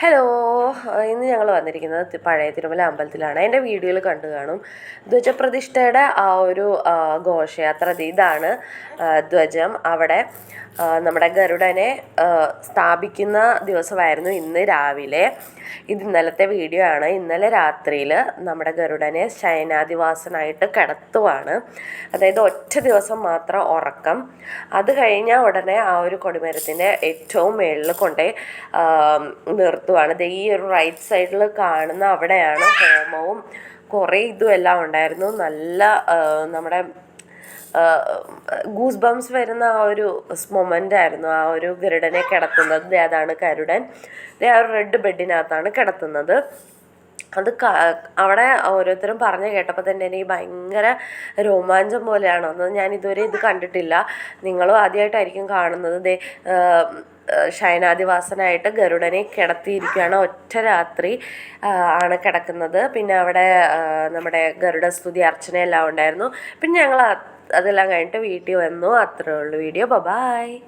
Hello ഇന്ന് ഞങ്ങൾ വന്നിരിക്കുന്നത് പഴയ തിരുമല അമ്പലത്തിലാണ്. എന്റെ വീഡിയോയിൽ കണ്ടു കാണും. ധ്വജപ്രതിഷ്ഠയുടെ ആ ഒരു ഘോഷയാത്ര ഇത് ഇതാണ് ധ്വജം. അവിടെ നമ്മുടെ ഗരുഡനെ സ്ഥാപിക്കുന്ന ദിവസമായിരുന്നു ഇന്ന് രാവിലെ. ഇത് ഇന്നലത്തെ വീഡിയോ ആണ്. ഇന്നലെ രാത്രിയിൽ നമ്മുടെ ഗരുഡനെ ശയനാദിവാസനായിട്ട് കിടത്തുവാണ്. അതായത് ഒറ്റ ദിവസം മാത്രം ഉറക്കം. അത് കഴിഞ്ഞാൽ ഉടനെ ആ ഒരു കൊടിമരത്തിന്റെ ഏറ്റവും മേളിൽ കൊണ്ടേ നിർത്തുവാണ്. ദേ ഈ ഒരു റൈറ്റ് സൈഡിൽ കാണുന്ന അവിടെയാണ് ഹോമവും. കുറേ ഇതും എല്ലാം ഉണ്ടായിരുന്നു. നല്ല നമ്മുടെ ഗൂസ് ബംസ് വരുന്ന ആ ഒരു മൊമെന്റ് ആയിരുന്നു ആ ഒരു ഗരുഡനെ കിടത്തുന്നത്. ദേ അതാണ് കരുടൻ ദേ ആ ഒരു റെഡ് ബെഡിനകത്താണ് കിടത്തുന്നത്. അത് അവിടെ ഓരോരുത്തരും പറഞ്ഞു കേട്ടപ്പോൾ തന്നെ എനിക്ക് ഭയങ്കര രോമാഞ്ചം പോലെയാണ്. ഒന്ന് ഞാൻ ഇതുവരെ ഇത് കണ്ടിട്ടില്ല. നിങ്ങളും ആദ്യമായിട്ടായിരിക്കും കാണുന്നത്. ദേ ശയനാദിവാസനായിട്ട് ഗരുഡനെ കിടത്തിയിരിക്കുകയാണ്. ഒറ്റ രാത്രി ആണ് കിടക്കുന്നത്. പിന്നെ അവിടെ നമ്മുടെ നമ്മുടെ ഗരുഡസ്തുതി അർച്ചനയെല്ലാം ഉണ്ടായിരുന്നു. പിന്നെ ഞങ്ങൾ അതെല്ലാം കഴിഞ്ഞിട്ട് വീട്ടിൽ വന്നു. അത്രേ ഉള്ളൂ വീഡിയോ. ബൈ